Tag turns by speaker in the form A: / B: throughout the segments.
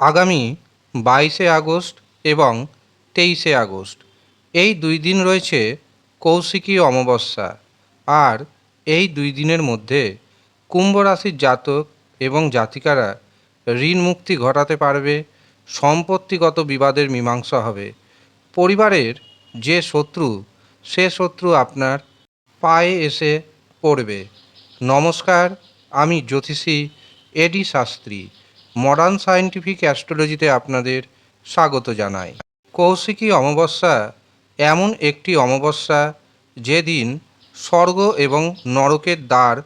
A: আগামী বাইশে আগস্ট এবং তেইশে আগস্ট। এই দুই দিন রয়েছে কৌশিকী অমাবস্যা আর এই দুই দিনের মধ্যে কুম্ভ রাশির জাতক এবং জাতিকারা ঋণ মুক্তি ঘটাতে পারবে, সম্পত্তিগত বিবাদের মীমাংসা হবে। পরিবারের যে শত্রু, সে শত্রু আপনার পায়ে এসে পড়বে। নমস্কার, আমি জ্যোতিষী এডি শাস্ত্রী। মডার্ন সায়েন্টিফিক অ্যাস্ট্রোলজিতে আপনাদের স্বাগত জানাই। কৌশিকী অমাবস্যা এমন একটি অমাবস্যা যেদিন স্বর্গ এবং নরকের দ্বার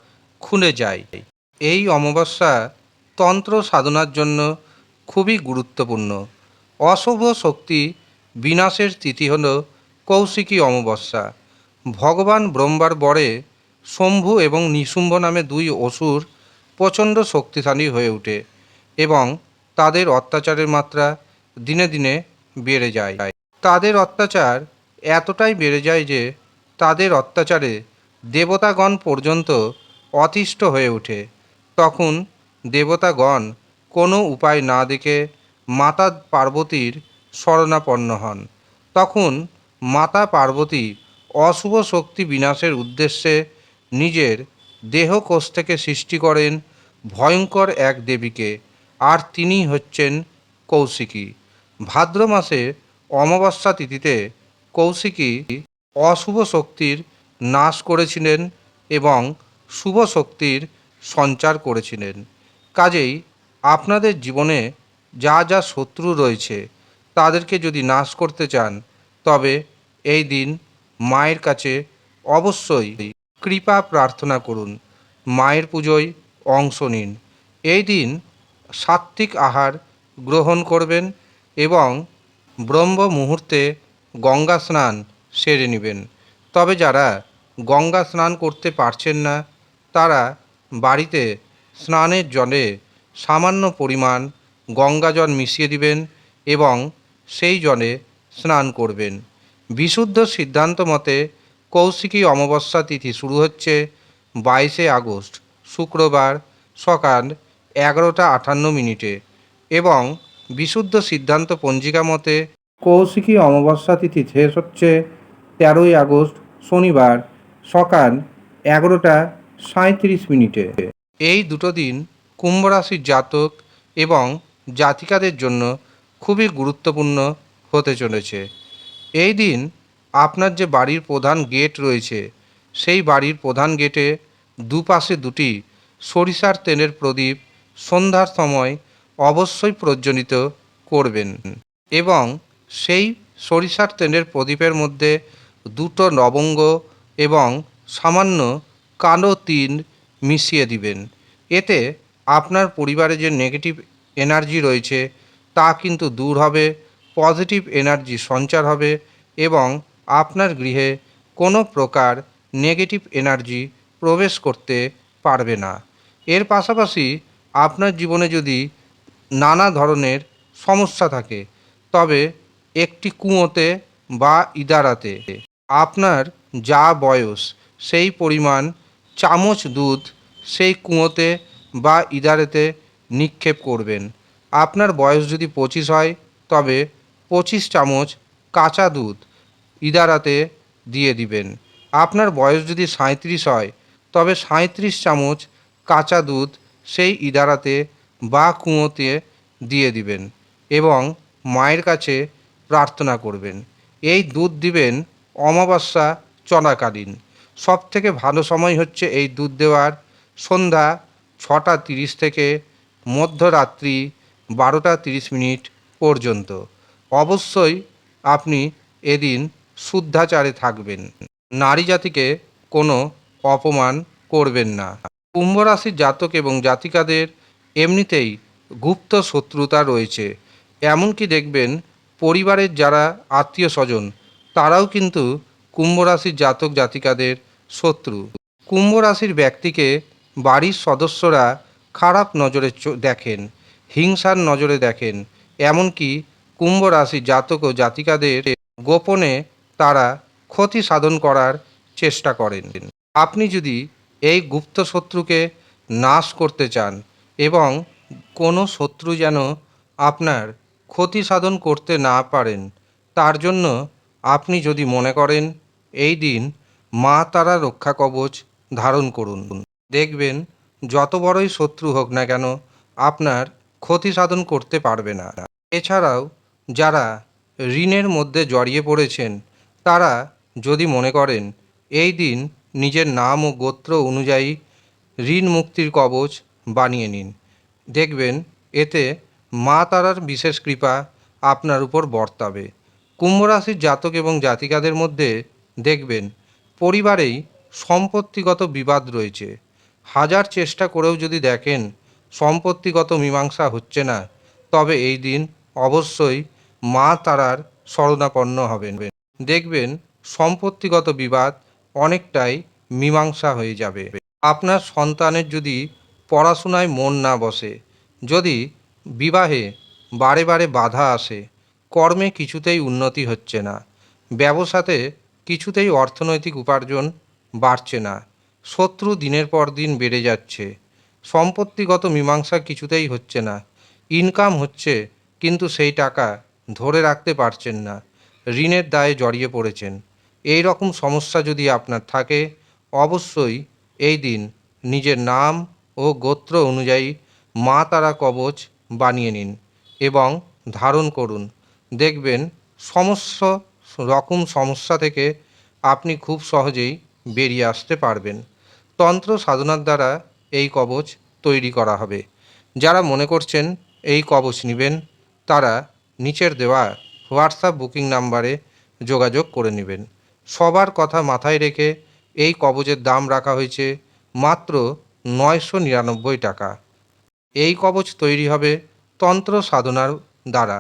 A: খুলে যায়। এই অমাবস্যা তন্ত্র সাধনার জন্য খুবই গুরুত্বপূর্ণ। অশুভ শক্তি বিনাশের তিথি হল কৌশিকী অমাবস্যা। ভগবান ব্রহ্মার বরে শম্ভু এবং নিশুম্ভ নামে দুই অসুর প্রচণ্ড শক্তিশালী হয়ে ওঠে। এবং তাদের অত্যাচারের মাত্রা দিনে দিনে বেড়ে যায়। তাদের অত্যাচার এতটাই বেড়ে যায় যে তাদের অত্যাচারে দেবতাগণ পর্যন্ত অতিষ্ঠ হয়ে ওঠে। তখন দেবতাগণ কোনো উপায় না দেখে মাতা পার্বতীর শরণাপন্ন হন। তখন মাতা পার্বতী অশুভ শক্তি বিনাশের উদ্দেশ্যে নিজের দেহকোষ থেকে সৃষ্টি করেন ভয়ঙ্কর এক দেবীকে। আর তিনিই হচ্ছেন কৌশিকী। ভাদ্র মাসে অমাবস্যা তিথিতে কৌশিকী অশুভ শক্তির নাশ করেছিলেন এবং শুভ শক্তির সঞ্চার করেছিলেন। কাজেই আপনাদের জীবনে যা যা শত্রু রয়েছে, তাদেরকে যদি নাশ করতে চান, তবে এই দিন মায়ের কাছে অবশ্যই কৃপা প্রার্থনা করুন। মায়ের পুজোয় অংশ নিন। এই দিন সাত্ত্বিক আহার গ্রহণ করবেন এবং ব্রহ্ম মুহূর্তে গঙ্গা স্নান সেরে নেবেন। তবে যারা গঙ্গা স্নান করতে পারছেন না, তারা বাড়িতে স্নানের জলে সামান্য পরিমাণ গঙ্গা জল মিশিয়ে দিবেন এবং সেই জলে স্নান করবেন। বিশুদ্ধ সিদ্ধান্ত মতে কৌশিকী অমাবস্যা তিথি শুরু হচ্ছে বাইশে আগস্ট, শুক্রবার সকাল এগারোটা আটান্ন মিনিটে এবং বিশুদ্ধ সিদ্ধান্ত পঞ্জিকা মতে কৌশিকী অমাবস্যা তিথি শেষ হচ্ছে তেরোই আগস্ট, শনিবার সকাল এগারোটা সাঁত্রিশ মিনিটে। এই দুটো দিন কুম্ভ রাশির জাতক এবং জাতিকাদের জন্য খুবই গুরুত্বপূর্ণ হতে চলেছে। এই দিন আপনার যে বাড়ির প্রধান গেট রয়েছে, সেই বাড়ির প্রধান গেটে দুপাশে দুটি সরিষার তেলের প্রদীপ সন্ধ্যার সময় অবশ্যই প্রজ্বলিত করবেন এবং সেই সরিষার তেলের প্রদীপের মধ্যে দুটো লবঙ্গ এবং সামান্য কালো তিল মিশিয়ে দিবেন। এতে আপনার পরিবারে যে নেগেটিভ এনার্জি রয়েছে তা কিন্তু দূর হবে পজিটিভ এনার্জি সঞ্চার হবে এবং আপনার গৃহে কোনো প্রকার নেগেটিভ এনার্জি প্রবেশ করতে পারবে না। এর পাশাপাশি আপনার জীবনে যদি নানা ধরনের সমস্যা থাকে, তবে একটি কুঁয়োতে বা ইদারাতে আপনার যা বয়স, সেই পরিমাণ চামচ দুধ সেই কুঁয়োতে বা ইদারেতে নিক্ষেপ করবেন। আপনার বয়স যদি পঁচিশ হয়, তবে পঁচিশ চামচ কাঁচা দুধ ইদারাতে দিয়ে দিবেন। আপনার বয়স যদি সাঁত্রিশ হয়, তবে সাঁত্রিশ চামচ কাঁচা দুধ সেই ইদারাতে বা কুঁয়োতে দিয়ে দিবেন এবং মায়ের কাছে প্রার্থনা করবেন। এই দুধ দিবেন অমাবস্যা চলাকালীন সব থেকে ভালো সময় হচ্ছে এই দুধ দেওয়ার সন্ধ্যা ছটা তিরিশ থেকে মধ্যরাত্রি বারোটা তিরিশ মিনিট পর্যন্ত। অবশ্যই আপনি এদিন শুদ্ধাচারে থাকবেন। নারী জাতিকে কোনো অপমান করবেন না। কুম্ভ রাশির জাতক এবং জাতিকাদের এমনিতেই গুপ্ত শত্রুতা রয়েছে। এমনকি দেখবেন, পরিবারের যারা আত্মীয় স্বজন তারাও কিন্তু কুম্ভ রাশির জাতক জাতিকাদের শত্রু। কুম্ভ রাশির ব্যক্তিকে বাড়ির সদস্যরা খারাপ নজরে দেখেন, হিংসার নজরে দেখেন। এমনকি কুম্ভ রাশির জাতক ও জাতিকাদের গোপনে তারা ক্ষতি সাধন করার চেষ্টা করেন। আপনি যদি এই গুপ্ত শত্রুকে নাশ করতে চান এবং কোনো শত্রু যেন আপনার ক্ষতি সাধন করতে না পারেন। তার জন্য আপনি যদি মনে করেন, এই দিন মা তারা রক্ষা কবচ ধারণ করুন। দেখবেন, যত বড়ই শত্রু হোক না কেন, আপনার ক্ষতি সাধন করতে পারবে না। এছাড়াও, যারা ঋণের মধ্যে জড়িয়ে পড়েছেন, তারা যদি মনে করেন, এই দিন নিজের নাম ও গোত্র অনুযায়ী ঋণ মুক্তির কবচ বানিয়ে নিন। দেখবেন, এতে মা তারার বিশেষ কৃপা আপনার উপর বর্তাবে। কুম্ভ রাশির জাতক এবং জাতিকাদের মধ্যে দেখবেন, পরিবারেই সম্পত্তিগত বিবাদ রয়েছে। হাজার চেষ্টা করেও যদি দেখেন, সম্পত্তিগত মীমাংসা হচ্ছে না, তবে এই দিন অবশ্যই মা তারার শরণাপন্ন হবেন। দেখবেন, সম্পত্তিগত বিবাদ অনেকটাই মীমাংসা হয়ে যাবে। আপনার সন্তানের যদি পড়াশোনায় মন না বসে, যদি বিবাহে বারে বারে বাধা আসে, কর্মে কিছুতেই উন্নতি হচ্ছে না, ব্যবসাতে কিছুতেই অর্থনৈতিক উপার্জন বাড়ছে না, শত্রু দিনের পর দিন বেড়ে যাচ্ছে, সম্পত্তিগত মীমাংসা কিছুতেই হচ্ছে না, ইনকাম হচ্ছে কিন্তু সেই টাকা ধরে রাখতে পারছেন না, ঋণের দায়ে জড়িয়ে পড়েছেন এই রকম সমস্যা যদি আপনার থাকে, অবশ্যই এই দিন নিজের নাম ও গোত্র অনুযায়ী মা তারা কবচ বানিয়ে নিন এবং ধারণ করুন। দেখবেন সমস্ত রকম সমস্যা থেকে আপনি খুব সহজেই বেরিয়ে আসতে পারবেন। তন্ত্র সাধনার দ্বারা এই কবচ তৈরি করা হবে। যারা মনে করছেন এই কবচ নেবেন, তারা নিচের দেওয়া হোয়াটসঅ্যাপ বুকিং নাম্বারে যোগাযোগ করে নেবেন। সবার কথা মাথায় রেখে এই কবচের দাম রাখা হয়েছে মাত্র নয়শো নিরানব্বই টাকা। এই কবচ তৈরি হবে তন্ত্র সাধনার দ্বারা।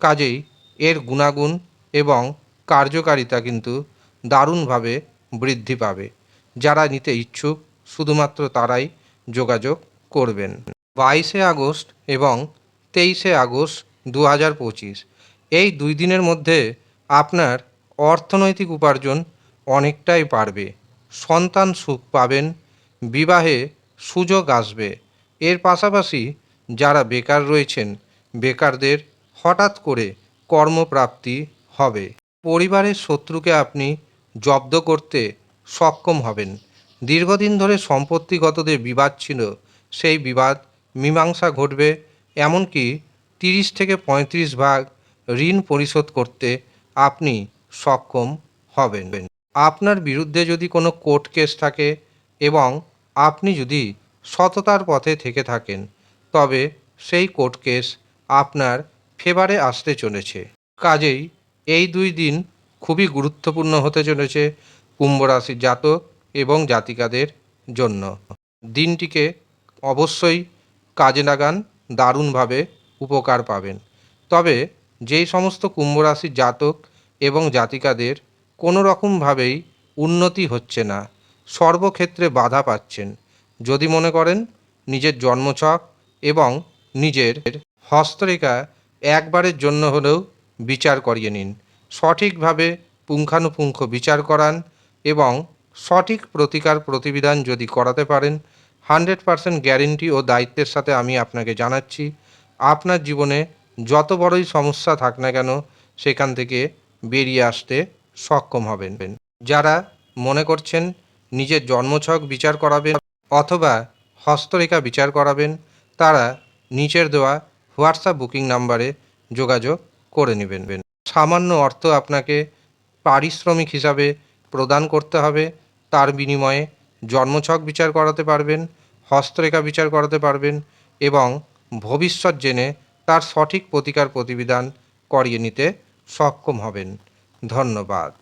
A: কাজেই এর গুণাগুণ এবং কার্যকারিতা কিন্তু দারুণভাবে বৃদ্ধি পাবে। যারা নিতে ইচ্ছুক, শুধুমাত্র তারাই যোগাযোগ করবেন। বাইশে আগস্ট এবং তেইশে আগস্ট দু হাজার পঁচিশ। এই দুই দিনের মধ্যে আপনার অর্থনৈতিক উপার্জন অনেকটাই বাড়বে, সন্তান সুখ পাবেন, বিবাহে সুযোগ আসবে। এর পাশাপাশি যারা বেকার রয়েছেন, বেকারদের হঠাৎ করে কর্মপ্রাপ্তি হবে। পরিবারের শত্রুকে আপনি জব্দ করতে সক্ষম হবেন। দীর্ঘদিন ধরে সম্পত্তিগতদের বিবাদ ছিল, সেই বিবাদ মীমাংসা ঘটবে, এমনকি তিরিশ থেকে পঁয়ত্রিশ ভাগ ঋণ পরিশোধ করতে আপনি সক্ষম হবেন। আপনার বিরুদ্ধে যদি কোনো কোর্ট কেস থাকে এবং আপনি যদি সততার পথে থেকে থাকেন, তবে সেই কোর্ট কেস আপনার ফেভারে আসতে চলেছে। কাজেই এই দুই দিন খুবই গুরুত্বপূর্ণ হতে চলেছে কুম্ভ রাশির জাতক এবং জাতিকাদের জন্য। দিনটিকে অবশ্যই কাজে লাগান, দারুণভাবে উপকার পাবেন। তবে যেই সমস্ত কুম্ভ রাশির জাতক এবং জাতিকাদের কোনো রকমভাবেই উন্নতি হচ্ছে না। সর্বক্ষেত্রে বাধা পাচ্ছেন। যদি মনে করেন, নিজের জন্মছক এবং নিজের হস্তরেখা একবারের জন্য হলেও বিচার করিয়ে নিন। সঠিকভাবে পুঙ্খানুপুঙ্খ বিচার করান এবং সঠিক প্রতিকার প্রতিবিধান যদি করাতে পারেন, হান্ড্রেড পারসেন্ট গ্যারেন্টি ও দায়িত্বের সাথে আমি আপনাকে জানাচ্ছি, আপনার জীবনে যত বড়ই সমস্যা থাক না কেন, সেখান থেকে বেরিয়ে আসতে সক্ষম হবেন। যারা মনে করছেন নিজের জন্মছক বিচার করাবেন অথবা হস্তরেখা বিচার করাবেন, তারা নিচের দেওয়া হোয়াটসঅ্যাপ বুকিং নাম্বারে যোগাযোগ করে নেবেন। সামান্য অর্থ আপনাকে পারিশ্রমিক হিসাবে প্রদান করতে হবে। তার বিনিময়ে জন্মছক বিচার করাতে পারবেন, হস্তরেখা বিচার করাতে পারবেন এবং ভবিষ্যৎ জেনে তার সঠিক প্রতিকার প্রতিবিধান করিয়ে নিতে সক্ষম হবেন। ধন্যবাদ।